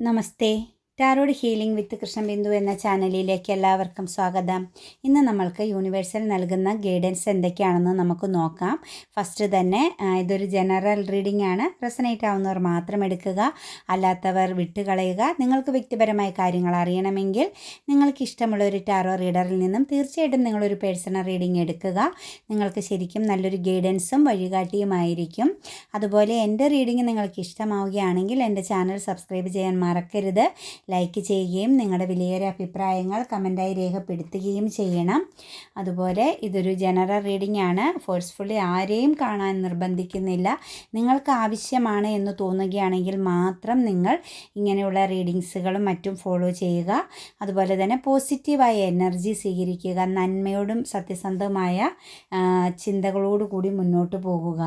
నమస్తే tarot healing വിത്ത് കൃഷ്ണബിന്ദു എന്ന ചാനലിലേക്ക് എല്ലാവർക്കും സ്വാഗതം. ഇന്ന് നമ്മൾക്ക് യൂണിവേഴ്സൽ നൽകുന്ന ഗൈഡൻസ് എന്തൊക്കെയാണെന്ന് നമുക്ക് നോക്കാം. ഫസ്റ്റ് തന്നെ ഇതൊരു ജനറൽ റീഡിംഗ് ആണ്. റെസനേറ്റ് ആവുന്നവർ മാത്രം എടുക്കുക അല്ലാത്തവർ വിട്ടുകളയുക. നിങ്ങൾക്ക് വ്യക്തിപരമായ കാര്യങ്ങൾ അറിയണമെങ്കിൽ നിങ്ങൾക്ക് ഇഷ്ടമുള്ള ഒരു ടാരോ റീഡറിൽ നിന്നും തീർച്ചയായിട്ടും നിങ്ങളൊരു പേഴ്സണൽ റീഡിംഗ് എടുക്കുക. നിങ്ങൾക്ക് ശരിക്കും നല്ലൊരു ഗൈഡൻസും വഴികാട്ടിയുമായിരിക്കും. അതുപോലെ എന്റെ റീഡിംഗ് നിങ്ങൾക്ക് ഇഷ്ടമാവുകയാണെങ്കിൽ എന്റെ ചാനൽ സബ്സ്ക്രൈബ് ചെയ്യാൻ മറക്കരുത്. ലൈക്ക് ചെയ്യുകയും നിങ്ങളുടെ വിലയേറിയ അഭിപ്രായങ്ങൾ കമന്റായി രേഖപ്പെടുത്തുകയും ചെയ്യണം. അതുപോലെ ഇതൊരു ജനറൽ റീഡിംഗ് ആണ് ഫോഴ്സ്ഫുള്ളി ആരെയും കാണാൻ നിർബന്ധിക്കുന്നില്ല. നിങ്ങൾക്ക് ആവശ്യമാണ് എന്ന് തോന്നുകയാണെങ്കിൽ മാത്രം നിങ്ങൾ ഇങ്ങനെയുള്ള റീഡിങ്സുകളും മറ്റും ഫോളോ ചെയ്യുക. അതുപോലെ തന്നെ പോസിറ്റീവായ എനർജി സ്വീകരിക്കുക. നന്മയോടും സത്യസന്ധമായ ചിന്തകളോടുകൂടി ചിന്തകളോടു കൂടി മുന്നോട്ട് പോകുക.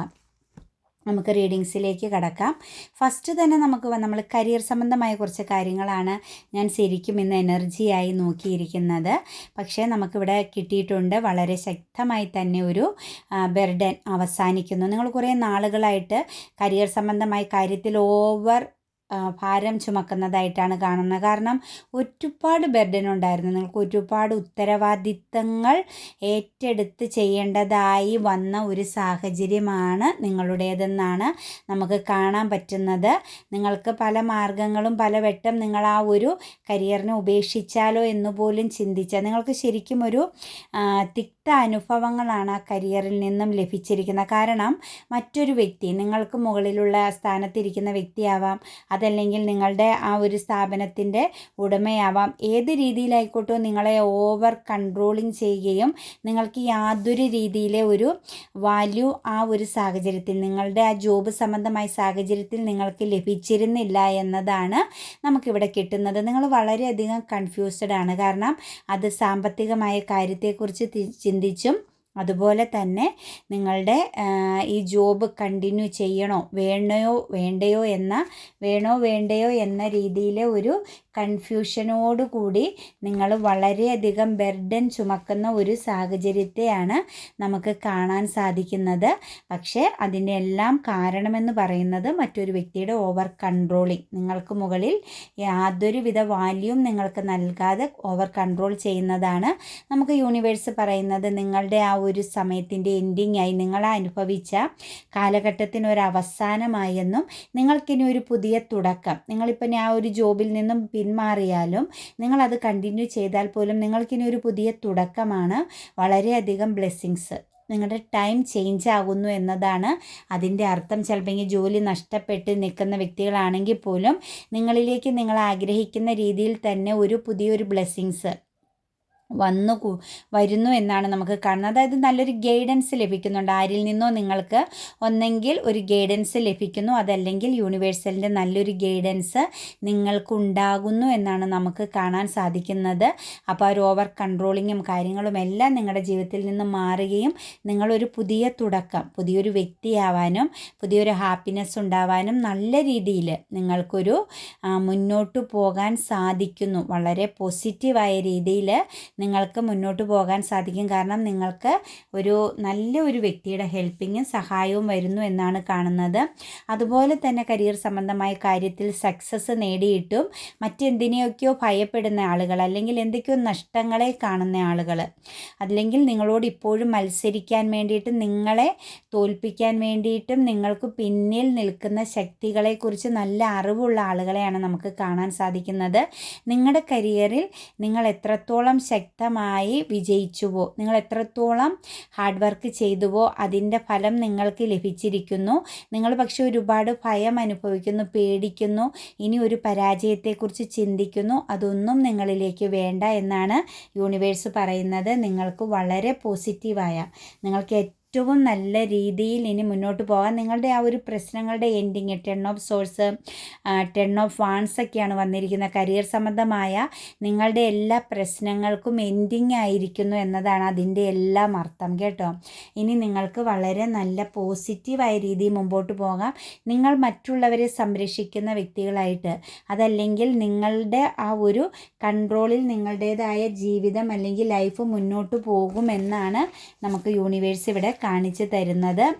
നമുക്ക് റീഡിങ്സിലേക്ക് കടക്കാം. ഫസ്റ്റ് തന്നെ നമുക്ക് നമ്മൾ കരിയർ സംബന്ധമായ കുറച്ച് കാര്യങ്ങളാണ് ഞാൻ ശരിക്കും ഇന്ന് എനർജിയായി നോക്കിയിരിക്കുന്നത്. പക്ഷേ നമുക്കിവിടെ കിട്ടിയിട്ടുണ്ട് വളരെ ശക്തമായി തന്നെ ഒരു ബെർഡൻ അവസാനിക്കുന്നു. നിങ്ങൾ കുറേ നാളുകളായിട്ട് കരിയർ സംബന്ധമായ കാര്യത്തിൽ ഓവർ ഭാരം ചുമക്കുന്നതായിട്ടാണ് കാണുന്നത്. കാരണം ഒരുപാട് ബെർഡൻ ഉണ്ടായിരുന്നു നിങ്ങൾക്ക് ഒരുപാട് ഉത്തരവാദിത്തങ്ങൾ ഏറ്റെടുത്ത് ചെയ്യേണ്ടതായി വന്ന ഒരു സാഹചര്യമാണ് നിങ്ങളുടേതെന്നാണ് നമുക്ക് കാണാൻ പറ്റുന്നത്. നിങ്ങൾക്ക് പല മാർഗങ്ങളും പല വട്ടം നിങ്ങൾ ആ ഒരു കരിയറിനെ ഉപേക്ഷിച്ചാലോ എന്ന് പോലും ചിന്തിച്ച നിങ്ങൾക്ക് ശരിക്കും ഒരു ആ, തിക്ത അനുഭവങ്ങളാണ് ആ കരിയറിൽ നിന്നും ലഭിച്ചിരിക്കുന്നത്. കാരണം മറ്റൊരു വ്യക്തി നിങ്ങൾക്ക് മുകളിലുള്ള സ്ഥാനത്തിരിക്കുന്ന വ്യക്തിയാവാം അതല്ലെങ്കിൽ നിങ്ങളുടെ ആ ഒരു സ്ഥാപനത്തിന്റെ ഉടമയാവാം. ഏത് രീതിയിലായിക്കോട്ടും നിങ്ങളെ ഓവർ കൺട്രോളിങ് ചെയ്യുകയും നിങ്ങൾക്ക് യാതൊരു രീതിയിലെ ഒരു വാല്യൂ ആ ഒരു സാഹചര്യത്തിൽ നിങ്ങളുടെ ആ ജോബ് സംബന്ധമായ സാഹചര്യത്തിൽ നിങ്ങൾക്ക് ലഭിച്ചിരുന്നില്ല എന്നതാണ് നമുക്കിവിടെ കിട്ടുന്നത്. നിങ്ങൾ വളരെയധികം കൺഫ്യൂസ്ഡ് ആണ്. കാരണം അത് സാമ്പത്തികമായ കാര്യത്തെക്കുറിച്ച് തി- ചിന്തിച്ചും അതുപോലെ തന്നെ നിങ്ങളുടെ ഈ ജോബ് കണ്ടിന്യൂ ചെയ്യണോ? വേണയോ വേണ്ടയോ എന്ന വേണോ വേണ്ടയോ എന്ന രീതിയിലെ ഒരു കൺഫ്യൂഷനോടുകൂടി നിങ്ങൾ വളരെയധികം ബെർഡൻ ചുമക്കുന്ന ഒരു സാഹചര്യത്തെയാണ് നമുക്ക് കാണാൻ സാധിക്കുന്നത്. പക്ഷേ അതിന്റെ എല്ലാം കാരണമെന്ന് പറയുന്നത് മറ്റൊരു വ്യക്തിയുടെ ഓവർ കൺട്രോളിങ്. നിങ്ങൾക്ക് മുകളിൽ യാതൊരുവിധ വാല്യൂം നിങ്ങൾക്ക് നൽകാതെ ഓവർ കൺട്രോൾ ചെയ്യുന്നതാണ് നമുക്ക് യൂണിവേഴ്സ് പറയുന്നത്. നിങ്ങളുടെ ആ ഒരു സമയത്തിന്റെ എൻഡിങ് ആയി നിങ്ങൾ അനുഭവിച്ച കാലഘട്ടത്തിന് ഒരു അവസാനമായെന്നും നിങ്ങൾക്കിനി ഒരു പുതിയ തുടക്കം. നിങ്ങളിപ്പം ഞാൻ ഒരു ജോബിൽ നിന്നും പിന്മാറിയാലും നിങ്ങളത് കണ്ടിന്യൂ ചെയ്താൽ പോലും നിങ്ങൾക്കിനി ഒരു പുതിയ തുടക്കമാണ്. വളരെയധികം ബ്ലെസ്സിങ്സ് നിങ്ങളുടെ ടൈം ചേഞ്ച് ആകുന്നു എന്നതാണ് അതിന്റെ അർത്ഥം. ചിലപ്പോൾ ഈ ജോലി നഷ്ടപ്പെട്ട് നിൽക്കുന്ന വ്യക്തികളാണെങ്കിൽ പോലും നിങ്ങളിലേക്ക് നിങ്ങൾ ആഗ്രഹിക്കുന്ന രീതിയിൽ തന്നെ ഒരു പുതിയൊരു ബ്ലെസ്സിങ്സ് വന്നു വരുന്നു എന്നാണ് നമുക്ക് കാണുന്നത്. അതായത് നല്ലൊരു ഗൈഡൻസ് ലഭിക്കുന്നുണ്ട്. ആരിൽ നിന്നോ നിങ്ങൾക്ക് ഒന്നെങ്കിൽ ഒരു ഗൈഡൻസ് ലഭിക്കുന്നു. അതല്ലെങ്കിൽ യൂണിവേഴ്സലിന്റെ നല്ലൊരു ഗൈഡൻസ് നിങ്ങൾക്കുണ്ടാകുന്നു എന്നാണ് നമുക്ക് കാണാൻ സാധിക്കുന്നത്. അപ്പോൾ ഒരു ഓവർ കൺട്രോളിങ്ങും കാര്യങ്ങളും എല്ലാം നിങ്ങളുടെ ജീവിതത്തിൽ നിന്ന് മാറുകയും നിങ്ങളൊരു പുതിയ തുടക്കം പുതിയൊരു വ്യക്തിയാവാനും പുതിയൊരു ഹാപ്പിനെസ് ഉണ്ടാവാനും നല്ല രീതിയിൽ നിങ്ങൾക്കൊരു മുന്നോട്ട് പോകാൻ സാധിക്കുന്നു. വളരെ പോസിറ്റീവായ രീതിയിൽ നിങ്ങൾക്ക് മുന്നോട്ട് പോകാൻ സാധിക്കും. കാരണം നിങ്ങൾക്ക് ഒരു നല്ല ഒരു വ്യക്തിയുടെ ഹെൽപ്പിങ്ങും സഹായവും വരുന്നു എന്നാണ് കാണുന്നത്. അതുപോലെ തന്നെ കരിയർ സംബന്ധമായ കാര്യത്തിൽ സക്സസ് നേടിയിട്ടും മറ്റെന്തിനെയൊക്കെയോ ഭയപ്പെടുന്ന ആളുകൾ അല്ലെങ്കിൽ എന്തൊക്കെയോ നഷ്ടങ്ങളെ കാണുന്ന ആളുകൾ അല്ലെങ്കിൽ നിങ്ങളോട് ഇപ്പോഴും മത്സരിക്കാൻ വേണ്ടിയിട്ടും നിങ്ങളെ തോൽപ്പിക്കാൻ വേണ്ടിയിട്ടും നിങ്ങൾക്ക് പിന്നിൽ നിൽക്കുന്ന ശക്തികളെക്കുറിച്ച് നല്ല അറിവുള്ള ആളുകളെയാണ് നമുക്ക് കാണാൻ സാധിക്കുന്നത്. നിങ്ങളുടെ കരിയറിൽ നിങ്ങൾ എത്രത്തോളം ശക്തമായി വിജയിച്ചുവോ? നിങ്ങൾ എത്രത്തോളം ഹാർഡ് വർക്ക് ചെയ്തുവോ അതിന്റെ ഫലം നിങ്ങൾക്ക് ലഭിച്ചിരിക്കുന്നു. നിങ്ങൾ പക്ഷേ ഒരുപാട് ഭയം അനുഭവിക്കുന്നു പേടിക്കുന്നു ഇനി ഒരു പരാജയത്തെക്കുറിച്ച് ചിന്തിക്കുന്നു. അതൊന്നും നിങ്ങളിലേക്ക് വേണ്ട എന്നാണ് യൂണിവേഴ്സ് പറയുന്നത്. നിങ്ങൾക്ക് വളരെ പോസിറ്റീവായ നിങ്ങൾക്ക് ഏറ്റവും നല്ല രീതിയിൽ ഇനി മുന്നോട്ട് പോകാൻ നിങ്ങളുടെ ആ ഒരു പ്രശ്നങ്ങളുടെ ending ten of swords ten of wands ഒക്കെയാണ് വന്നിരിക്കുന്നത്. കരിയർ സംബന്ധമായ നിങ്ങളുടെ എല്ലാ പ്രശ്നങ്ങൾക്കും എൻഡിങ് ആയിരിക്കുന്നു എന്നതാണ് അതിന്റെ എല്ലാം അർത്ഥം കേട്ടോ. ഇനി നിങ്ങൾക്ക് വളരെ നല്ല പോസിറ്റീവായ രീതിയിൽ മുമ്പോട്ട് പോകാം. നിങ്ങൾ മറ്റുള്ളവരെ സംരക്ഷിക്കുന്ന വ്യക്തികളായിട്ട് അതല്ലെങ്കിൽ നിങ്ങളുടെ ആ ഒരു കൺട്രോളിൽ നിങ്ങളുടേതായ ജീവിതം അല്ലെങ്കിൽ ലൈഫ് മുന്നോട്ട് പോകുമെന്നാണ് നമുക്ക് യൂണിവേഴ്സ് ഇവിടെ കാണിച്ചു തരുന്നത്.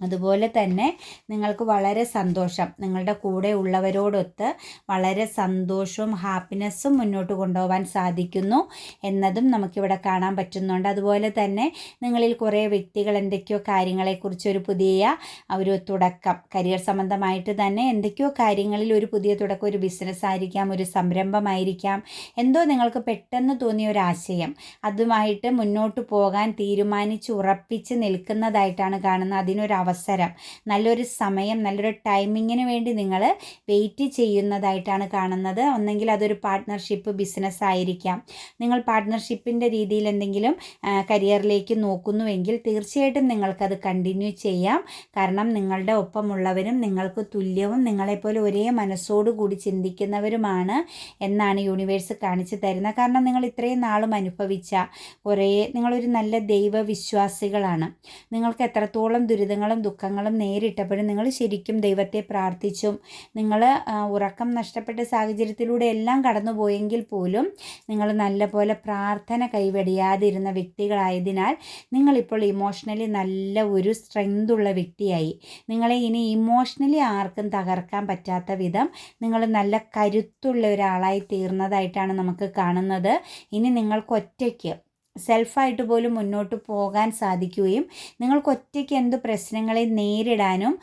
അതുപോലെ തന്നെ നിങ്ങൾക്ക് വളരെ സന്തോഷം. നിങ്ങളുടെ കൂടെ ഉള്ളവരോടൊത്ത് വളരെ സന്തോഷവും ഹാപ്പിനെസ്സും മുന്നോട്ട് കൊണ്ടുപോകാൻ സാധിക്കുന്നു എന്നതും നമുക്കിവിടെ കാണാൻ പറ്റുന്നുണ്ട്. അതുപോലെ തന്നെ നിങ്ങളിൽ കുറേ വ്യക്തികൾ എന്തൊക്കെയോ കാര്യങ്ങളെക്കുറിച്ച് ഒരു പുതിയ ഒരു തുടക്കം കരിയർ സംബന്ധമായിട്ട് തന്നെ എന്തൊക്കെയോ കാര്യങ്ങളിൽ ഒരു പുതിയ തുടക്കം ഒരു ബിസിനസ് ആയിരിക്കാം ഒരു സംരംഭമായിരിക്കാം എന്തോ നിങ്ങൾക്ക് പെട്ടെന്ന് തോന്നിയ ഒരു ആശയം. അതുമായിട്ട് മുന്നോട്ട് പോകാൻ തീരുമാനിച്ച് ഉറപ്പിച്ച് നിൽക്കുന്നതായിട്ടാണ് കാണുന്നത്. അതിനൊരു അവസരം. നല്ലൊരു സമയം നല്ലൊരു ടൈമിങ്ങിന് വേണ്ടി നിങ്ങൾ വെയിറ്റ് ചെയ്യുന്നതായിട്ടാണ് കാണുന്നത്. ഒന്നെങ്കിൽ അതൊരു പാർട്ട്ണർഷിപ്പ് ബിസിനസ് ആയിരിക്കാം. നിങ്ങൾ പാർട്ട്ണർഷിപ്പിന്റെ രീതിയിൽ എന്തെങ്കിലും കരിയറിലേക്ക് നോക്കുന്നുവെങ്കിൽ തീർച്ചയായിട്ടും നിങ്ങൾക്കത് കണ്ടിന്യൂ ചെയ്യാം. കാരണം നിങ്ങളുടെ ഒപ്പമുള്ളവരും നിങ്ങൾക്ക് തുല്യവും നിങ്ങളെപ്പോലെ ഒരേ മനസ്സോടുകൂടി ചിന്തിക്കുന്നവരുമാണ് എന്നാണ് യൂണിവേഴ്സ് കാണിച്ചു തരുന്നത്. കാരണം നിങ്ങൾ ഇത്രയും നാളും അനുഭവിച്ച കുറേ നിങ്ങളൊരു നല്ല ദൈവവിശ്വാസികളാണ്. നിങ്ങൾക്ക് എത്രത്തോളം ദുരിതങ്ങളും സങ്കടങ്ങളും ദുഃഖങ്ങളും നേരിട്ടപ്പോഴും നിങ്ങൾ ശരിക്കും ദൈവത്തെ പ്രാർത്ഥിച്ചും നിങ്ങൾ ഉറക്കം നഷ്ടപ്പെട്ട സാഹചര്യത്തിലൂടെ എല്ലാം കടന്നുപോയെങ്കിൽ പോലും നിങ്ങൾ നല്ലപോലെ പ്രാർത്ഥന കൈവടിയാതിരുന്ന വ്യക്തികളായതിനാൽ നിങ്ങളിപ്പോൾ ഇമോഷണലി നല്ല ഒരു സ്ട്രെങ്ത് ഉള്ള വ്യക്തിയായി. നിങ്ങളെ ഇനി ഇമോഷണലി ആർക്കും തകർക്കാൻ പറ്റാത്ത വിധം നിങ്ങൾ നല്ല കരുത്തുള്ള ഒരാളായി തീർന്നതായിട്ടാണ് നമുക്ക് കാണുന്നത്. ഇനി നിങ്ങൾക്ക് ഒറ്റയ്ക്ക് സെൽഫായിട്ട് പോലും മുന്നോട്ട് പോകാൻ സാധിക്കുകയും നിങ്ങൾക്ക് ഒറ്റയ്ക്ക് എന്ത് പ്രശ്നങ്ങളെ നേരിടാനും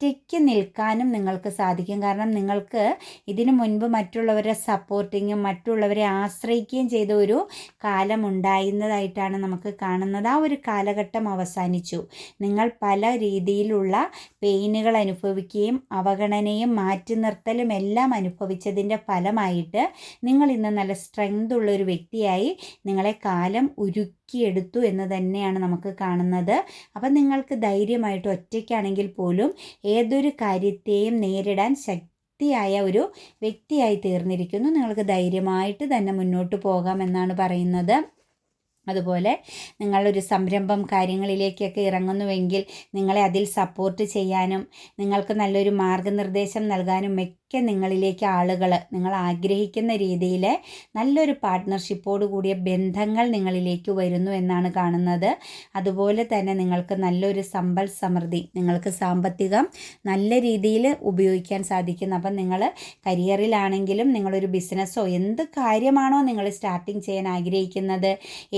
ഒറ്റയ്ക്ക് നിൽക്കാനും നിങ്ങൾക്ക് സാധിക്കും. കാരണം നിങ്ങൾക്ക് ഇതിനു മുൻപ് മറ്റുള്ളവരെ സപ്പോർട്ടിങ്ങും മറ്റുള്ളവരെ ആശ്രയിക്കുകയും ചെയ്ത ഒരു കാലം ഉണ്ടായിരുന്നതായിട്ടാണ് നമുക്ക് കാണുന്നത്. ആ ഒരു കാലഘട്ടം അവസാനിച്ചു. നിങ്ങൾ പല രീതിയിലുള്ള പെയിനുകൾ അനുഭവിക്കുകയും അവഗണനയും മാറ്റി നിർത്തലും എല്ലാം അനുഭവിച്ചതിന്റെ ഫലമായിട്ട് നിങ്ങൾ ഇന്ന് നല്ല സ്ട്രെങ്ത് ഉള്ള ഒരു വ്യക്തിയായി നിങ്ങളെ കാലം ഉരുക്കിയെടുത്തു എന്ന് തന്നെയാണ് നമുക്ക് കാണുന്നത്. അപ്പം നിങ്ങൾക്ക് ധൈര്യമായിട്ട് ഒറ്റയ്ക്കാണെങ്കിൽ പോലും ഏതൊരു കാര്യത്തെയും നേരിടാൻ ശക്തിയായ ഒരു വ്യക്തിയായി തീർന്നിരിക്കുന്നു. നിങ്ങൾക്ക് ധൈര്യമായിട്ട് തന്നെ മുന്നോട്ട് പോകാമെന്നാണ് പറയുന്നത്. അതുപോലെ നിങ്ങളൊരു സംരംഭം കാര്യങ്ങളിലേക്കൊക്കെ ഇറങ്ങുന്നുവെങ്കിൽ നിങ്ങളെ അതിൽ സപ്പോർട്ട് ചെയ്യാനും നിങ്ങൾക്ക് നല്ലൊരു മാർഗനിർദ്ദേശം നൽകാനും ഒക്കെ നിങ്ങളിലേക്ക് ആളുകൾ നിങ്ങൾ ആഗ്രഹിക്കുന്ന രീതിയിൽ നല്ലൊരു പാർട്ട്ണർഷിപ്പോട് കൂടിയ ബന്ധങ്ങൾ നിങ്ങളിലേക്ക് വരുന്നു എന്നാണ് കാണുന്നത്. അതുപോലെ തന്നെ നിങ്ങൾക്ക് നല്ലൊരു സമ്പൽ സമൃദ്ധി നിങ്ങൾക്ക് സാമ്പത്തികം നല്ല രീതിയിൽ ഉപയോഗിക്കാൻ സാധിക്കുന്നു. അപ്പം നിങ്ങൾ കരിയറിലാണെങ്കിലും നിങ്ങളൊരു ബിസിനസ്സോ എന്ത് കാര്യമാണോ നിങ്ങൾ സ്റ്റാർട്ടിങ് ചെയ്യാൻ ആഗ്രഹിക്കുന്നത്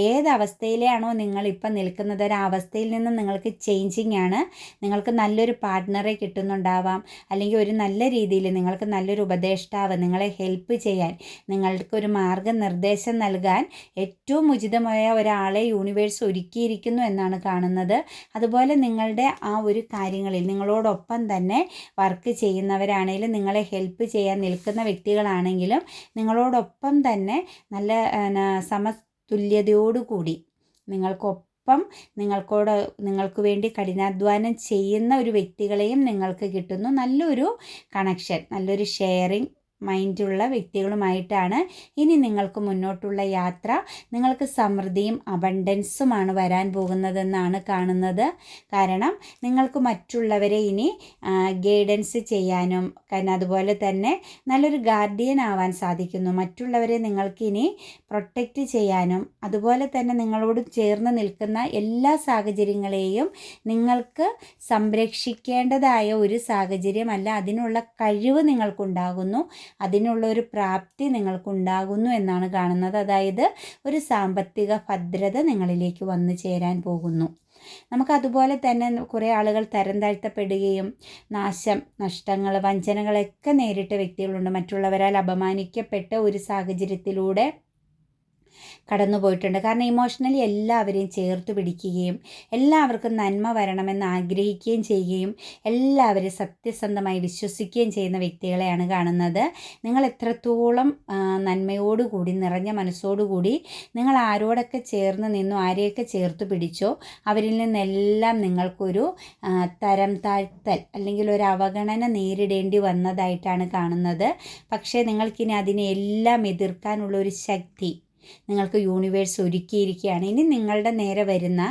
ഏത് അവസ്ഥയിലാണോ നിങ്ങളിപ്പം നിൽക്കുന്നത് ഒരു അവസ്ഥയിൽ നിന്ന് നിങ്ങൾക്ക് ചേഞ്ചിങ് ആണ്. നിങ്ങൾക്ക് നല്ലൊരു പാർട്ട്ണറെ കിട്ടുന്നുണ്ടാവാം. അല്ലെങ്കിൽ ഒരു നല്ല രീതിയിൽ നിങ്ങൾക്ക് നിങ്ങൾക്ക് നല്ലൊരു ഉപദേഷ്ടാവ് നിങ്ങളെ ഹെൽപ്പ് ചെയ്യാൻ നിങ്ങൾക്കൊരു മാർഗനിർദ്ദേശം നൽകാൻ ഏറ്റവും ഉചിതമായ ഒരാളെ യൂണിവേഴ്സ് ഒരുക്കിയിരിക്കുന്നു എന്നാണ് കാണുന്നത്. അതുപോലെ നിങ്ങളുടെ ആ ഒരു കാര്യങ്ങളിൽ നിങ്ങളോടൊപ്പം തന്നെ വർക്ക് ചെയ്യുന്നവരാണെങ്കിലും നിങ്ങളെ ഹെൽപ്പ് ചെയ്യാൻ നിൽക്കുന്ന വ്യക്തികളാണെങ്കിലും നിങ്ങളോടൊപ്പം തന്നെ നല്ല സമതുല്യതയോടുകൂടി നിങ്ങൾക്കൊപ്പം ഒപ്പം നിങ്ങൾക്കോട് നിങ്ങൾക്ക് വേണ്ടി കഠിനാധ്വാനം ചെയ്യുന്ന ഒരു വ്യക്തികളെയും നിങ്ങൾക്ക് കിട്ടുന്നു. നല്ലൊരു കണക്ഷൻ നല്ലൊരു ഷെയറിങ് മൈൻഡുള്ള വ്യക്തികളുമായിട്ടാണ് ഇനി നിങ്ങൾക്ക് മുന്നോട്ടുള്ള യാത്ര. നിങ്ങൾക്ക് സമൃദ്ധിയും അബണ്ടൻസുമാണ് വരാൻ പോകുന്നതെന്നാണ് കാണുന്നത്. കാരണം നിങ്ങൾക്ക് മറ്റുള്ളവരെ ഇനി ഗൈഡൻസ് ചെയ്യാനും അതുപോലെ തന്നെ നല്ലൊരു ഗാർഡിയൻ ആവാൻ സാധിക്കുന്നു. മറ്റുള്ളവരെ നിങ്ങൾക്ക് ഇനി പ്രൊട്ടക്റ്റ് ചെയ്യാനും അതുപോലെ തന്നെ നിങ്ങളോട് ചേർന്ന് നിൽക്കുന്ന എല്ലാ സാഹചര്യങ്ങളെയും നിങ്ങൾക്ക് സംരക്ഷിക്കേണ്ടതായ ഒരു സാഹചര്യമല്ല. അതിനുള്ള കഴിവ് നിങ്ങൾക്കുണ്ടാകുന്നു. അതിനുള്ള ഒരു പ്രാപ്തി നിങ്ങൾക്കുണ്ടാകുന്നു എന്നാണ് കാണുന്നത്. അതായത് ഒരു സാമ്പത്തിക ഭദ്രത നിങ്ങളിലേക്ക് വന്നു ചേരാൻ പോകുന്നു. നമുക്ക് അതുപോലെ തന്നെ കുറേ ആളുകൾ തരം താഴ്ത്തപ്പെടുകയും നാശം നഷ്ടങ്ങൾ വഞ്ചനകളൊക്കെ നേരിട്ട വ്യക്തികളുണ്ട്. മറ്റുള്ളവരാൽ അപമാനിക്കപ്പെട്ട ഒരു സാഹചര്യത്തിലൂടെ കടന്നു പോയിട്ടുണ്ട്. കാരണം ഇമോഷണലി എല്ലാവരെയും ചേർത്ത് പിടിക്കുകയും എല്ലാവർക്കും നന്മ വരണമെന്ന് ആഗ്രഹിക്കുകയും ചെയ്യുകയും എല്ലാവരും സത്യസന്ധമായി വിശ്വസിക്കുകയും ചെയ്യുന്ന വ്യക്തികളെയാണ് കാണുന്നത്. നിങ്ങൾ എത്രത്തോളം നന്മയോടുകൂടി നിറഞ്ഞ മനസ്സോടുകൂടി നിങ്ങൾ ആരോടൊക്കെ ചേർന്ന് നിന്നു ആരെയൊക്കെ ചേർത്ത് പിടിച്ചോ അവരിൽ നിന്നെല്ലാം നിങ്ങൾക്കൊരു തരം താഴ്ത്തൽ അല്ലെങ്കിൽ ഒരു അവഗണന നേരിടേണ്ടി വന്നതായിട്ടാണ് കാണുന്നത്. പക്ഷേ നിങ്ങൾക്കിനി അതിനെ എല്ലാം എതിർക്കാനുള്ള ഒരു ശക്തി നിങ്ങൾക്ക് യൂണിവേഴ്സ് ഒരുക്കിയിരിക്കുകയാണ്. ഇനി നിങ്ങളുടെ നേരെ വരുന്ന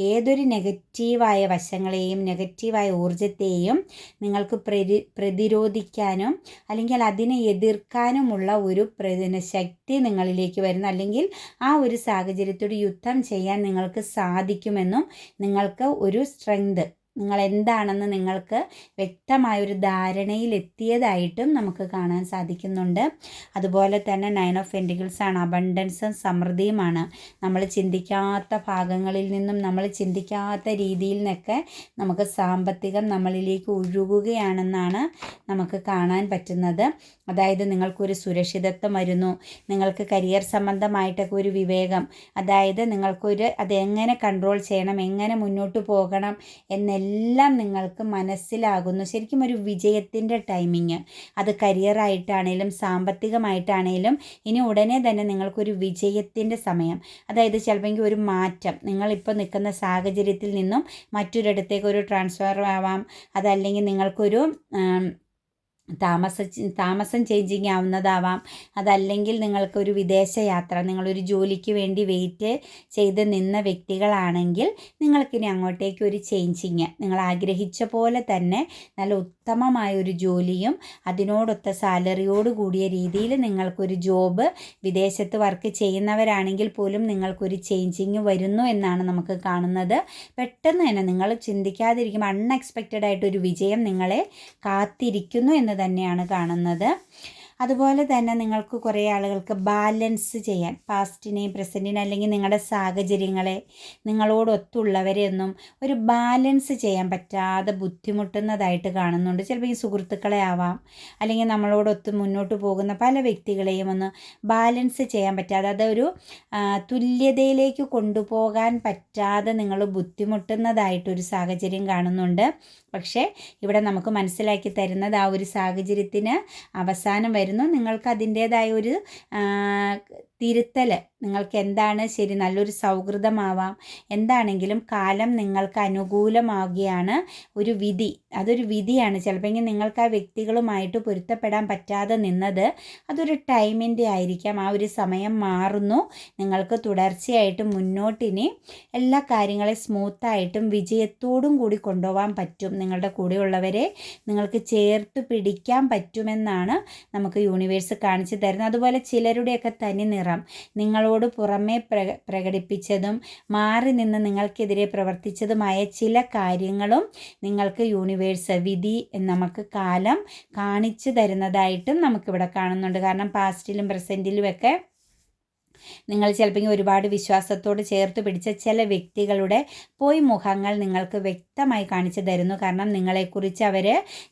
ഏതൊരു നെഗറ്റീവായ വശങ്ങളെയും നെഗറ്റീവായ ഊർജത്തെയും നിങ്ങൾക്ക് പ്രതി പ്രതിരോധിക്കാനും അല്ലെങ്കിൽ അതിനെ എതിർക്കാനുമുള്ള ഒരു ശക്തി നിങ്ങളിലേക്ക് വരുന്നു. അല്ലെങ്കിൽ ആ ഒരു സാഹചര്യത്തോട് യുദ്ധം ചെയ്യാൻ നിങ്ങൾക്ക് സാധിക്കുമെന്നും നിങ്ങൾക്ക് ഒരു സ്ട്രെങ്ത് നിങ്ങൾ എന്താണെന്ന് നിങ്ങൾക്ക് വ്യക്തമായൊരു ധാരണയിലെത്തിയതായിട്ടും നമുക്ക് കാണാൻ സാധിക്കുന്നുണ്ട്. അതുപോലെ തന്നെ നയൻ ഓഫ് എന്റിക്കിൾസ് ആണ്. അബണ്ടൻസും സമൃദ്ധിയുമാണ്. നമ്മൾ ചിന്തിക്കാത്ത ഭാഗങ്ങളിൽ നിന്നും നമ്മൾ ചിന്തിക്കാത്ത രീതിയിൽ നിന്നൊക്കെ നമുക്ക് സാമ്പത്തികം നമ്മളിലേക്ക് ഒഴുകുകയാണെന്നാണ് നമുക്ക് കാണാൻ പറ്റുന്നത്. അതായത് നിങ്ങൾക്കൊരു സുരക്ഷിതത്വം വരുന്നു നിങ്ങൾക്ക് കരിയർ സംബന്ധമായിട്ടൊക്കെ ഒരു വിവേകം അതായത് നിങ്ങൾക്കൊരു അതെങ്ങനെ കൺട്രോൾ ചെയ്യണം എങ്ങനെ മുന്നോട്ട് പോകണം എന്നെല്ലാം നിങ്ങൾക്ക് മനസ്സിലാകുന്നു. ശരിക്കും ഒരു വിജയത്തിന്റെ ടൈമിങ് അത് കരിയറായിട്ടാണേലും സാമ്പത്തികമായിട്ടാണേലും ഇനി ഉടനെ തന്നെ നിങ്ങൾക്കൊരു വിജയത്തിന്റെ സമയം. അതായത് ചിലപ്പോൾ ഒരു മാറ്റം. നിങ്ങളിപ്പോൾ നിൽക്കുന്ന സാഹചര്യത്തിൽ നിന്നും മറ്റൊരിടത്തേക്ക് ഒരു ട്രാൻസ്ഫർ ആവാം. അതല്ലെങ്കിൽ നിങ്ങൾക്കൊരു താമസ താമസം ചേഞ്ചിങ് ആവുന്നതാവാം. അതല്ലെങ്കിൽ നിങ്ങൾക്കൊരു വിദേശ യാത്ര നിങ്ങളൊരു ജോലിക്ക് വേണ്ടി വെയിറ്റ് ചെയ്ത് നിന്ന വ്യക്തികളാണെങ്കിൽ നിങ്ങൾക്കിനി അങ്ങോട്ടേക്ക് ഒരു ചേഞ്ചിങ് നിങ്ങൾ ആഗ്രഹിച്ച പോലെ തന്നെ നല്ല ഉത്തമമായ ഒരു ജോലിയും അതിനോടൊത്ത സാലറിയോട് കൂടിയ രീതിയിൽ നിങ്ങൾക്കൊരു ജോബ് വിദേശത്ത് വർക്ക് ചെയ്യുന്നവരാണെങ്കിൽ പോലും നിങ്ങൾക്കൊരു ചേഞ്ചിങ് വരുന്നു എന്നാണ് നമുക്ക് കാണുന്നത്. പെട്ടെന്ന് തന്നെ നിങ്ങൾ ചിന്തിക്കാതിരിക്കും അൺഎക്സ്പെക്റ്റഡ് ആയിട്ടൊരു വിജയം നിങ്ങളെ കാത്തിരിക്കുന്നു എന്ന് തന്നെയാണ് കാണുന്നത്. അതുപോലെ തന്നെ നിങ്ങൾക്ക് കുറേ ആളുകൾക്ക് ബാലൻസ് ചെയ്യാൻ പാസ്റ്റിനെയും പ്രസന്റിനെ അല്ലെങ്കിൽ നിങ്ങളുടെ സാഹചര്യങ്ങളെ നിങ്ങളോടൊത്തുള്ളവരെ ഒന്നും ഒരു ബാലൻസ് ചെയ്യാൻ പറ്റാതെ ബുദ്ധിമുട്ടുന്നതായിട്ട് കാണുന്നുണ്ട്. ചിലപ്പോൾ ഈ സുഹൃത്തുക്കളെ ആവാം അല്ലെങ്കിൽ നമ്മളോടൊത്ത് മുന്നോട്ട് പോകുന്ന പല വ്യക്തികളെയും ഒന്ന് ബാലൻസ് ചെയ്യാൻ പറ്റാതെ അതൊരു തുല്യതയിലേക്ക് കൊണ്ടുപോകാൻ പറ്റാതെ നിങ്ങൾ ബുദ്ധിമുട്ടുന്നതായിട്ടൊരു സാഹചര്യം കാണുന്നുണ്ട്. പക്ഷേ ഇവിടെ നമുക്ക് മനസ്സിലാക്കി തരുന്നത് ആ ഒരു സാഹചര്യത്തിന് അവസാനം വരുന്നു. നിങ്ങൾക്ക് അതിന്റേതായ ഒരു തിരുത്തൽ നിങ്ങൾക്ക് എന്താണ് ശരി നല്ലൊരു സൗഹൃദമാവാം. എന്താണെങ്കിലും കാലം നിങ്ങൾക്ക് അനുകൂലമാവുകയാണ് ഒരു വിധി. അതൊരു വിധിയാണ്. ചിലപ്പോൾ നിങ്ങൾക്ക് ആ വ്യക്തികളുമായിട്ട് പൊരുത്തപ്പെടാൻ പറ്റാതെ നിന്നത് അതൊരു ടൈമിന്റെ ആയിരിക്കാം. ആ ഒരു സമയം മാറുന്നു. നിങ്ങൾക്ക് തുടർച്ചയായിട്ട് മുന്നോട്ടിനി എല്ലാ കാര്യങ്ങളെ സ്മൂത്തായിട്ടും വിജയത്തോടും കൂടി കൊണ്ടുപോകാൻ പറ്റും. നിങ്ങളുടെ കൂടെയുള്ളവരെ നിങ്ങൾക്ക് ചേർത്ത് പിടിക്കാൻ പറ്റുമെന്നാണ് നമുക്ക് യൂണിവേഴ്സ് കാണിച്ചു തരുന്നത്. അതുപോലെ ചിലരുടെയൊക്കെ തനി നിറം നിങ്ങളോട് പുറമേ പ്ര പ്രകടിപ്പിച്ചതും മാറി നിന്ന് നിങ്ങൾക്കെതിരെ പ്രവർത്തിച്ചതുമായ ചില കാര്യങ്ങളും നിങ്ങൾക്ക് യൂണിവേഴ്സ് വിധി നമുക്ക് കാലം കാണിച്ചു തരുന്നതായിട്ടും നമുക്കിവിടെ കാണുന്നുണ്ട്. കാരണം പാസ്റ്റിലും പ്രസന്റിലുമൊക്കെ നിങ്ങൾ ചിലപ്പോൾ ഒരുപാട് വിശ്വാസത്തോട് ചേർത്ത് പിടിച്ച ചില വ്യക്തികളുടെ പോയി മുഖങ്ങൾ നിങ്ങൾക്ക് വ്യക്തമായി കാണിച്ചു തരുന്നു. കാരണം നിങ്ങളെക്കുറിച്ച് അവർ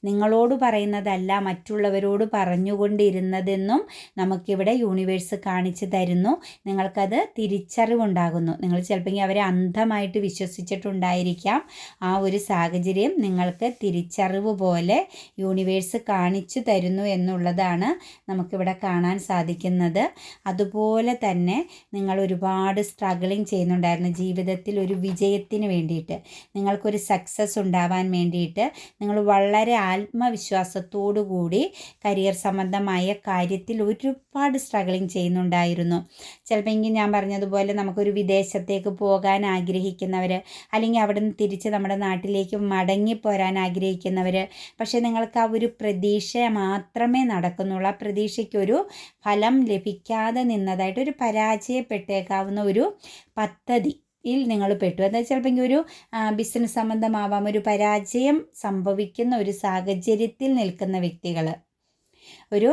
നിങ്ങളോട് പറയുന്നതല്ല മറ്റുള്ളവരോട് പറഞ്ഞുകൊണ്ടിരുന്നതെന്നും നമുക്കിവിടെ യൂണിവേഴ്സ് കാണിച്ചു തരുന്നു. നിങ്ങൾക്കത് തിരിച്ചറിവുണ്ടാകുന്നു. നിങ്ങൾ ചിലപ്പോൾ അവരെ അന്ധമായിട്ട് വിശ്വസിച്ചിട്ടുണ്ടായിരിക്കാം. ആ ഒരു സാഹചര്യം നിങ്ങൾക്ക് തിരിച്ചറിവ് പോലെ യൂണിവേഴ്സ് കാണിച്ചു തരുന്നു എന്നുള്ളതാണ് നമുക്കിവിടെ കാണാൻ സാധിക്കുന്നത്. അതുപോലെ തന്നെ തന്നെ നിങ്ങൾ ഒരുപാട് സ്ട്രഗിളിങ് ചെയ്യുന്നുണ്ടായിരുന്നു. ജീവിതത്തിൽ ഒരു വിജയത്തിന് വേണ്ടിയിട്ട്. നിങ്ങൾക്കൊരു സക്സസ് ഉണ്ടാവാൻ വേണ്ടിയിട്ട് നിങ്ങൾ വളരെ ആത്മവിശ്വാസത്തോടു കൂടി കരിയർ സംബന്ധമായ കാര്യത്തിൽ ഒരുപാട് സ്ട്രഗിളിങ് ചെയ്യുന്നുണ്ടായിരുന്നു. ചിലപ്പോൾ എങ്കിൽ ഞാൻ പറഞ്ഞതുപോലെ നമുക്കൊരു വിദേശത്തേക്ക് പോകാൻ ആഗ്രഹിക്കുന്നവർ അല്ലെങ്കിൽ അവിടെ നിന്ന് തിരിച്ച് നമ്മുടെ നാട്ടിലേക്ക് മടങ്ങിപ്പോരാൻ ആഗ്രഹിക്കുന്നവർ പക്ഷേ നിങ്ങൾക്ക് ആ ഒരു പ്രതീക്ഷ മാത്രമേ നടക്കുന്നുള്ളൂ. ആ പ്രതീക്ഷയ്ക്കൊരു ഫലം ലഭിക്കാതെ നിന്നതായിട്ട് ഒരു പരാജയപ്പെട്ടേക്കാവുന്ന ഒരു പദ്ധതി ിൽ നിങ്ങൾ പെട്ടു. അതായത് ചിലപ്പോൾ ഒരു ബിസിനസ് സംബന്ധമാവാം ഒരു പരാജയം സംഭവിക്കുന്ന ഒരു സാഹചര്യത്തിൽ നിൽക്കുന്ന വ്യക്തികൾ ഒരു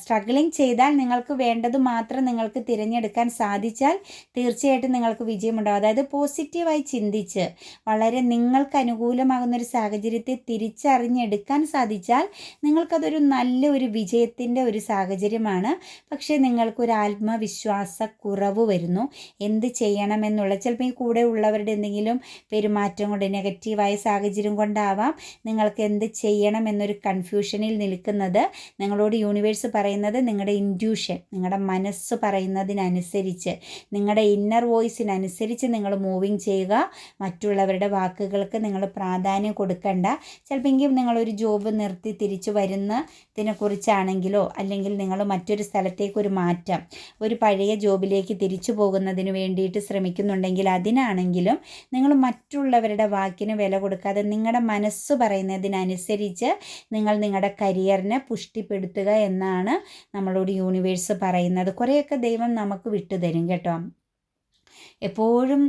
സ്ട്രഗ്ലിംഗ് ചെയ്താൽ നിങ്ങൾക്ക് വേണ്ടത് മാത്രം നിങ്ങൾക്ക് തിരഞ്ഞെടുക്കാൻ സാധിച്ചാൽ തീർച്ചയായിട്ടും നിങ്ങൾക്ക് വിജയമുണ്ടാകും അതായത് പോസിറ്റീവായി ചിന്തിച്ച് വളരെ നിങ്ങൾക്ക് അനുകൂലമാകുന്ന ഒരു സാഹചര്യത്തെ തിരിച്ചറിഞ്ഞെടുക്കാൻ സാധിച്ചാൽ നിങ്ങൾക്കതൊരു നല്ല ഒരു വിജയത്തിന്റെ ഒരു സാഹചര്യമാണ്. പക്ഷേ നിങ്ങൾക്കൊരു ആത്മവിശ്വാസ കുറവ് വരുന്നു. എന്ത് ചെയ്യണമെന്നുള്ള ചിലപ്പോൾ ഈ കൂടെ ഉള്ളവരുടെ എന്തെങ്കിലും പെരുമാറ്റം കൊണ്ട് നെഗറ്റീവായ സാഹചര്യം കൊണ്ടാവാം നിങ്ങൾക്ക് എന്ത് ചെയ്യണം എന്നൊരു കൺഫ്യൂഷനിൽ നിൽക്കുന്നത്. നിങ്ങളോട് യൂണിവേഴ്സ് പറയുന്നത് നിങ്ങളുടെ ഇൻഡ്യൂഷൻ നിങ്ങളുടെ മനസ്സ് പറയുന്നതിനനുസരിച്ച് നിങ്ങളുടെ ഇന്നർ വോയിസിനനുസരിച്ച് നിങ്ങൾ മൂവിങ് ചെയ്യുക. മറ്റുള്ളവരുടെ വാക്കുകൾക്ക് നിങ്ങൾ പ്രാധാന്യം കൊടുക്കണ്ട. ചിലപ്പോൾ നിങ്ങളൊരു ജോബ് നിർത്തി തിരിച്ചു വരുന്നതിനെ കുറിച്ചാണെങ്കിലോ അല്ലെങ്കിൽ നിങ്ങൾ മറ്റൊരു സ്ഥലത്തേക്ക് ഒരു മാറ്റം ഒരു പഴയ ജോബിലേക്ക് തിരിച്ചു പോകുന്നതിന് വേണ്ടിയിട്ട് ശ്രമിക്കുന്നുണ്ടെങ്കിൽ അതിനാണെങ്കിലും നിങ്ങൾ മറ്റുള്ളവരുടെ വാക്കിന് വില കൊടുക്കാതെ നിങ്ങളുടെ മനസ്സ് പറയുന്നതിനനുസരിച്ച് നിങ്ങൾ നിങ്ങളുടെ കരിയറിനെ പുഷ്ടി തൃപ്തിപ്പെടുത്തുക എന്നാണ് നമ്മളോട് യൂണിവേഴ്സ് പറയുന്നത്. കുറേയൊക്കെ ദൈവം നമുക്ക് വിട്ടുതരും കേട്ടോ. എപ്പോഴും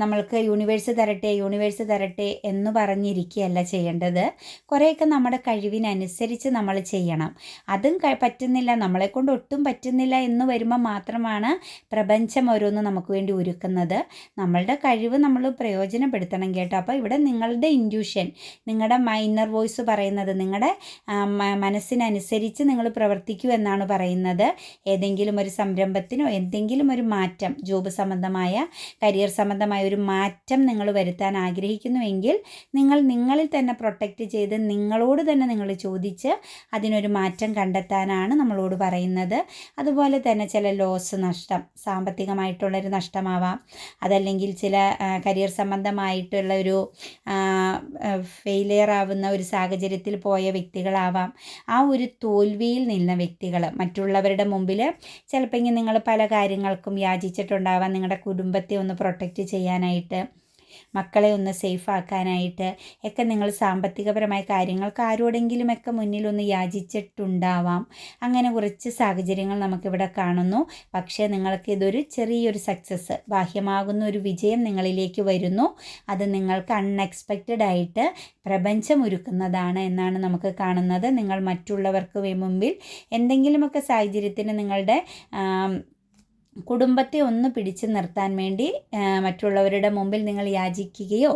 നമ്മൾക്ക് യൂണിവേഴ്സ് തരട്ടെ യൂണിവേഴ്സ് തരട്ടെ എന്ന് പറഞ്ഞിരിക്കുകയല്ല ചെയ്യേണ്ടത്. കുറേയൊക്കെ നമ്മുടെ കഴിവിനനുസരിച്ച് നമ്മൾ ചെയ്യണം. അതും പറ്റുന്നില്ല നമ്മളെ കൊണ്ട് ഒട്ടും പറ്റുന്നില്ല എന്ന് വരുമ്പോൾ മാത്രമാണ് പ്രപഞ്ചം ഓരോന്ന് നമുക്ക് വേണ്ടി ഒരുക്കുന്നത്. നമ്മളുടെ കഴിവ് നമ്മൾ പ്രയോജനപ്പെടുത്തണം കേട്ടോ. അപ്പോൾ ഇവിടെ നിങ്ങളുടെ ഇൻഡ്യൂഷൻ നിങ്ങളുടെ മൈനർ വോയിസ് പറയുന്നത് നിങ്ങളുടെ മനസ്സിനനുസരിച്ച് നിങ്ങൾ പ്രവർത്തിക്കൂ എന്നാണ് പറയുന്നത്. ഏതെങ്കിലും ഒരു സംരംഭത്തിനോ എന്തെങ്കിലും ഒരു മാറ്റം ജോബ് സംബന്ധമായ കരിയർ സംബന്ധമായ ഒരു മാറ്റം നിങ്ങൾ വരുത്താൻ ആഗ്രഹിക്കുന്നുവെങ്കിൽ നിങ്ങൾ നിങ്ങളിൽ തന്നെ പ്രൊട്ടക്റ്റ് ചെയ്ത് നിങ്ങളോട് തന്നെ നിങ്ങൾ ചോദിച്ച് അതിനൊരു മാറ്റം കണ്ടെത്താനാണ് നമ്മളോട് പറയുന്നത്. അതുപോലെ തന്നെ ചില ലോസ് നഷ്ടം സാമ്പത്തികമായിട്ടുള്ളൊരു നഷ്ടമാവാം. അതല്ലെങ്കിൽ ചില കരിയർ സംബന്ധമായിട്ടുള്ള ഒരു ഫെയിലിയർ ആവുന്ന ഒരു സാഹചര്യത്തിൽ പോയ വ്യക്തികളാവാം. ആ ഒരു തോൽവിയിൽ നിന്ന വ്യക്തികൾ മറ്റുള്ളവരുടെ മുമ്പിൽ ചിലപ്പോൾ നിങ്ങൾ പല കാര്യങ്ങൾക്കും യാചിച്ചിട്ടുണ്ടാവാം. നിങ്ങളുടെ കുടുംബത്തെ ഒന്ന് പ്രൊട്ടക്റ്റ് ചെയ്യാനായിട്ട് മക്കളെ ഒന്ന് സേഫ് ആക്കാനായിട്ട് ഒക്കെ നിങ്ങൾ സാമ്പത്തികപരമായ കാര്യങ്ങൾക്ക് ആരോടെങ്കിലുമൊക്കെ മുന്നിൽ ഒന്ന് യാചിച്ചിട്ടുണ്ടാവാം. അങ്ങനെ കുറച്ച് സാഹചര്യങ്ങൾ നമുക്കിവിടെ കാണുന്നു. പക്ഷേ നിങ്ങൾക്ക് ഇതൊരു ചെറിയൊരു സക്സസ് ബാഹ്യമാകുന്ന ഒരു വിജയം നിങ്ങളിലേക്ക് വരുന്നു. അത് നിങ്ങൾക്ക് അൺഎക്സ്പെക്റ്റഡ് ആയിട്ട് പ്രപഞ്ചം ഒരുക്കുന്നതാണ് എന്നാണ് നമുക്ക് കാണുന്നത്. നിങ്ങൾ മറ്റുള്ളവർക്ക് മുമ്പിൽ എന്തെങ്കിലുമൊക്കെ സാഹചര്യത്തിന് നിങ്ങളുടെ കുടുംബത്തെ ഒന്ന് പിടിച്ചു നിർത്താൻ വേണ്ടി മറ്റുള്ളവരുടെ മുമ്പിൽ നിങ്ങൾ യാചിക്കുകയോ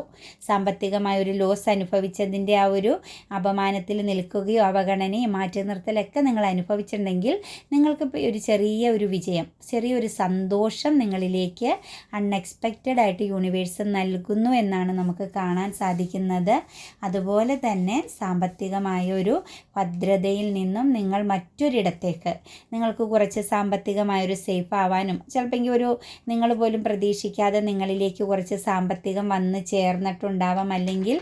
സാമ്പത്തികമായ ഒരു ലോസ് അനുഭവിച്ചതിന്റെ ആ ഒരു അപമാനത്തിൽ നിൽക്കുകയോ അവഗണനയും മാറ്റി നിർത്തലൊക്കെ നിങ്ങൾ അനുഭവിച്ചിട്ടുണ്ടെങ്കിൽ നിങ്ങൾക്ക് ഒരു ചെറിയ ഒരു വിജയം ചെറിയൊരു സന്തോഷം നിങ്ങളിലേക്ക് അൺഎക്സ്പെക്റ്റഡ് ആയിട്ട് യൂണിവേഴ്സ് നൽകുന്നു എന്നാണ് നമുക്ക് കാണാൻ സാധിക്കുന്നത്. അതുപോലെ തന്നെ സാമ്പത്തികമായ ഒരു ഭദ്രതയിൽ നിന്നും നിങ്ങൾ മറ്റൊരിടത്തേക്ക് നിങ്ങൾക്ക് കുറച്ച് സാമ്പത്തികമായൊരു സേഫ് സേഫ് ആവാനും ചിലപ്പോൾ ഒരു നിങ്ങൾ പോലും പ്രതീക്ഷിക്കാതെ നിങ്ങളിലേക്ക് കുറച്ച് സാമ്പത്തികം വന്ന് ചേർന്നിട്ടുണ്ടാവാം അല്ലെങ്കിൽ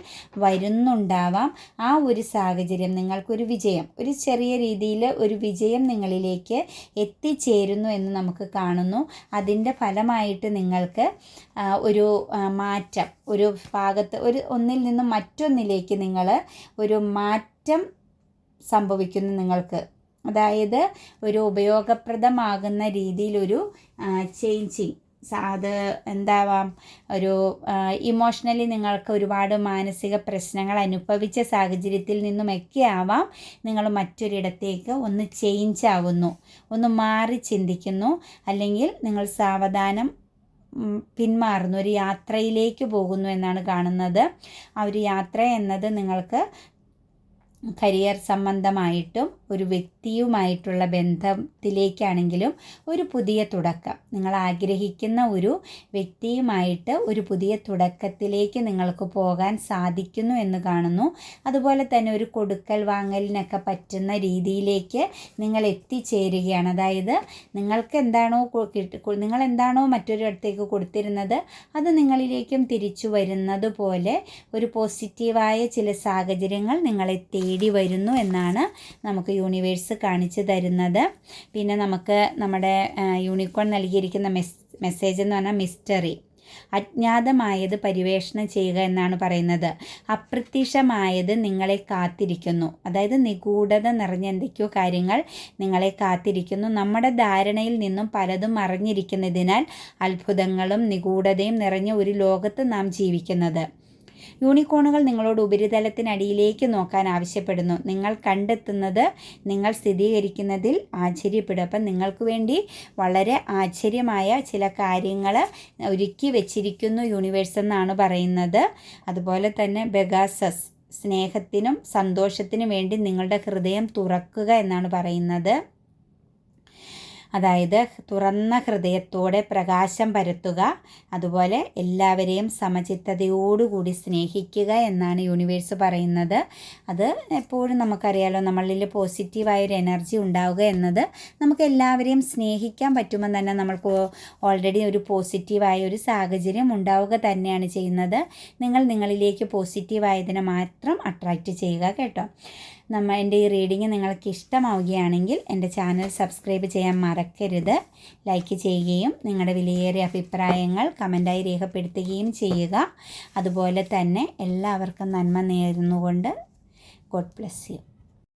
വരുന്നുണ്ടാവാം. ആ ഒരു സാഹചര്യം നിങ്ങൾക്കൊരു വിജയം ഒരു ചെറിയ രീതിയിൽ ഒരു വിജയം നിങ്ങളിലേക്ക് എത്തിച്ചേരുന്നു എന്ന് നമുക്ക് കാണുന്നു. അതിന്റെ ഫലമായിട്ട് നിങ്ങൾക്ക് ഒരു മാറ്റം ഒരു ഭാഗത്ത് ഒരു ഒന്നിൽ നിന്നും മറ്റൊന്നിലേക്ക് നിങ്ങൾ ഒരു മാറ്റം സംഭവിക്കുന്നു നിങ്ങൾക്ക്. അതായത് ഒരു ഉപയോഗപ്രദമാകുന്ന രീതിയിലൊരു ചേഞ്ചിങ് അത് എന്താവാം? ഒരു ഇമോഷണലി നിങ്ങൾക്ക് ഒരുപാട് മാനസിക പ്രശ്നങ്ങൾ അനുഭവിച്ച സാഹചര്യത്തിൽ നിന്നുമൊക്കെ ആവാം. നിങ്ങൾ മറ്റൊരിടത്തേക്ക് ഒന്ന് ചേഞ്ച് ആവുന്നു. ഒന്ന് മാറി ചിന്തിക്കുന്നു. അല്ലെങ്കിൽ നിങ്ങൾ സാവധാനം പിന്മാറുന്നു. ഒരു യാത്രയിലേക്ക് പോകുന്നു എന്നാണ് കാണുന്നത്. ആ ഒരു യാത്ര എന്നത് നിങ്ങൾക്ക് കരിയർ സംബന്ധമായിട്ടും ഒരു വ്യക്തിയുമായിട്ടുള്ള ബന്ധത്തിലേക്കാണെങ്കിലും ഒരു പുതിയ തുടക്കം. നിങ്ങൾ ആഗ്രഹിക്കുന്ന ഒരു വ്യക്തിയുമായിട്ട് ഒരു പുതിയ തുടക്കത്തിലേക്ക് നിങ്ങൾക്ക് പോകാൻ സാധിക്കുന്നു എന്ന് കാണുന്നു. അതുപോലെ തന്നെ ഒരു കൊടുക്കൽ വാങ്ങലിനൊക്കെ പറ്റുന്ന രീതിയിലേക്ക് നിങ്ങൾ എത്തിച്ചേരുകയാണ്. അതായത് നിങ്ങൾക്ക് എന്താണോ നിങ്ങൾ എന്താണോ മറ്റൊരിടത്തേക്ക് കൊടുത്തിരുന്നത് അത് നിങ്ങളിലേക്കും തിരിച്ചു വരുന്നത് പോലെ ഒരു പോസിറ്റീവായ ചില സാഹചര്യങ്ങൾ നിങ്ങളെ തേടി വരുന്നു എന്നാണ് നമുക്ക് യൂണിവേഴ്സ് കാണിച്ചു തരുന്നത്. പിന്നെ നമുക്ക് നമ്മുടെ യൂണിക്കോൺ നൽകിയിരിക്കുന്ന മെസ് മെസ്സേജ് എന്ന് പറഞ്ഞാൽ മിസ്റ്ററി അജ്ഞാതമായത് പരിവേഷണം ചെയ്യുക എന്നാണ് പറയുന്നത്. അപ്രത്യക്ഷമായത് നിങ്ങളെ കാത്തിരിക്കുന്നു. അതായത് നിഗൂഢത നിറഞ്ഞ എന്തൊക്കെയോ കാര്യങ്ങൾ നിങ്ങളെ കാത്തിരിക്കുന്നു. നമ്മുടെ ധാരണയിൽ നിന്നും പലതും അറിഞ്ഞിരിക്കുന്നതിനാൽ അത്ഭുതങ്ങളും നിഗൂഢതയും നിറഞ്ഞ ഒരു ലോകത്ത് നാം ജീവിക്കുന്നത്. യൂണിക്കോണുകൾ നിങ്ങളോട് ഉപരിതലത്തിനടിയിലേക്ക് നോക്കാൻ ആവശ്യപ്പെടുന്നു. നിങ്ങൾ കണ്ടെത്തുന്നത് നിങ്ങൾ സ്ഥിരീകരിക്കുന്നതിൽ ആശ്ചര്യപ്പെടും. അപ്പം നിങ്ങൾക്ക് വേണ്ടി വളരെ ആശ്ചര്യമായ ചില കാര്യങ്ങൾ ഒരുക്കി വെച്ചിരിക്കുന്നു യൂണിവേഴ്സ് എന്നാണ് പറയുന്നത്. അതുപോലെ തന്നെ ബെഗാസസ് സ്നേഹത്തിനും സന്തോഷത്തിനും വേണ്ടി നിങ്ങളുടെ ഹൃദയം തുറക്കുക എന്നാണ് പറയുന്നത്. അതായത് തുറന്ന ഹൃദയത്തോടെ പ്രകാശം പരത്തുക അതുപോലെ എല്ലാവരെയും സമചിത്തതയോടുകൂടി സ്നേഹിക്കുക എന്നാണ് യൂണിവേഴ്സ് പറയുന്നത്. അത് എപ്പോഴും നമുക്കറിയാലോ നമ്മളിൽ പോസിറ്റീവായൊരു എനർജി ഉണ്ടാവുക എന്നത് നമുക്ക് എല്ലാവരെയും സ്നേഹിക്കാൻ പറ്റുമെന്ന് തന്നെ നമ്മൾക്ക് ഓൾറെഡി ഒരു പോസിറ്റീവായ ഒരു സാഹചര്യം ഉണ്ടാവുക തന്നെയാണ് ചെയ്യുന്നത്. നിങ്ങൾ നിങ്ങളിലേക്ക് പോസിറ്റീവായതിനെ മാത്രം അട്രാക്റ്റ് ചെയ്യുക കേട്ടോ. നമ്മ എന്റെ ഈ റീഡിങ് നിങ്ങൾക്ക് ഇഷ്ടമാവുകയാണെങ്കിൽ എന്റെ ചാനൽ സബ്സ്ക്രൈബ് ചെയ്യാൻ മറക്കരുത്. ലൈക്ക് ചെയ്യുകയും നിങ്ങളുടെ വിലയേറിയ അഭിപ്രായങ്ങൾ കമന്റായി രേഖപ്പെടുത്തുകയും ചെയ്യുക. അതുപോലെ തന്നെ എല്ലാവർക്കും നന്മ നേരുന്നുകൊണ്ട്. God bless you